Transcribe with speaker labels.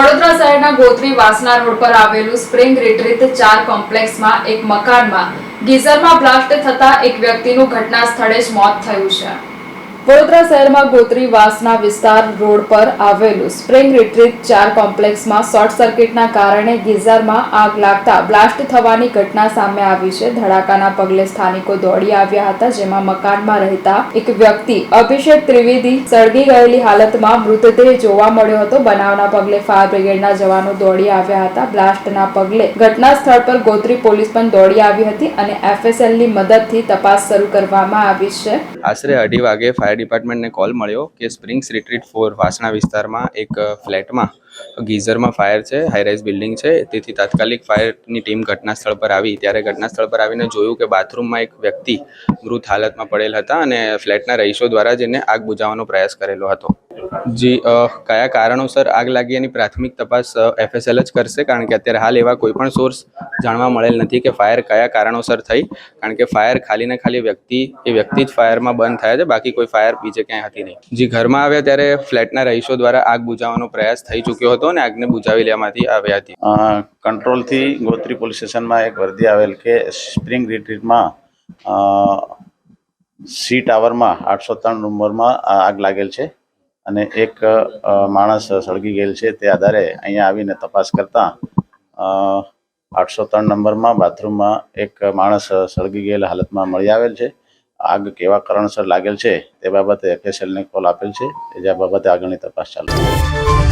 Speaker 1: વડોદરા શહેરના ગોત્રી વાસના રોડ પર આવેલું સ્પ્રિંગ રિટ્રીટ ચાર કોમ્પ્લેક્સમાં એક મકાનમાં ગીઝરમાં બ્લાસ્ટ થતા એક વ્યક્તિનું ઘટના સ્થળે જ મોત થયું છે. વડોદરા શહેરમાં ગોત્રી વાસના વિસ્તાર રોડ પર આવેલું સ્પ્રિંગ રિટ્રીટ ચાર કોમ્પ્લેક્સમાં શોર્ટ સર્કિટના કારણે ગીઝરમાં આગ લાગતા બ્લાસ્ટ થવાની ઘટના સામે આવી છે. ધડાકાના પગલે સ્થાનિકો દોડી આવ્યા હતા, જેમાં મકાનમાં રહેતા એક વ્યક્તિ, અભિષેક ત્રિવેદી, સળગી ગયેલી હાલતમાં મૃતદેહ જોવા મળ્યો હતો. બનાવના પગલે ફાયર બ્રિગેડના જવાનો દોડી આવ્યા હતા. બ્લાસ્ટના પગલે ઘટના સ્થળ પર ગોત્રી પોલીસ પણ દોડી આવી હતી અને એફએસએલની મદદથી તપાસ શરૂ કરવામાં આવી છે.
Speaker 2: આશરે અઢી વાગે ફાયર ડિપાર્ટમેન્ટને કોલ મળ્યો કે સ્પ્રિંગ્સ રિટ્રીટ ફોર વાસણા વિસ્તારમાં એક ફ્લેટમાં ગીઝરમાં ફાયર છે હાઈરાઇઝ બિલ્ડિંગ છે. તેથી તાત્કાલિક ફાયરની ટીમ ઘટના સ્થળ પર આવી. ત્યારે ઘટના સ્થળ પર આવીને જોયું કે બાથરૂમમાં એક વ્યક્તિ મૃત હાલતમાં પડેલ હતા અને ફ્લેટના રહીશો દ્વારા જેને આગ બુજાવવાનો પ્રયાસ કરેલો હતો. જી કયા કારણોસર આગ લાગી એની પ્રાથમિક તપાસ એફએસએલ જ કરશે? કારણ કે અત્યારે હાલ એવા કોઈ પણ સોર્સ જાણવા મળેલ નથી કે ફાયર કયા કારણોસર થઈ. કારણ કે ફાયર ખાલી ને ખાલી વ્યક્તિ, એ વ્યક્તિ જ ફાયરમાં બંધ થયા છે. બાકી કોઈ ફાયર બીજે ક્યાંય હતી નહીં. જી, ઘરમાં આવ્યા ત્યારે ફ્લેટના રહીશો દ્વારા આગ બુજાવવાનો પ્રયાસ થઈ ચૂક્યો હતો અને આગને બુજાવી લેવામાંથી આવ્યા હતી.
Speaker 3: કંટ્રોલથી ગોત્રી પોલીસ સ્ટેશનમાં એક વર્દી આવેલ કે સ્પ્રિંગ રિટ્રીટમાં સી ટાવરમાં, આઠસો ત્રણ નંબરમાં આગ લાગેલ છે અને એક માણસ સળગી ગયેલ છે. તે આધારે અહીંયા આવીને તપાસ કરતા આઠસો ત્રણ નંબરમાં બાથરૂમમાં એક માણસ સળગી ગયેલ હાલતમાં મળી આવેલ છે. આગ કેવા કારણસર લાગેલ છે તે બાબતે એફએસએલને કોલ આપેલ છે. એ જે બાબતે આગળની તપાસ ચાલુ છે.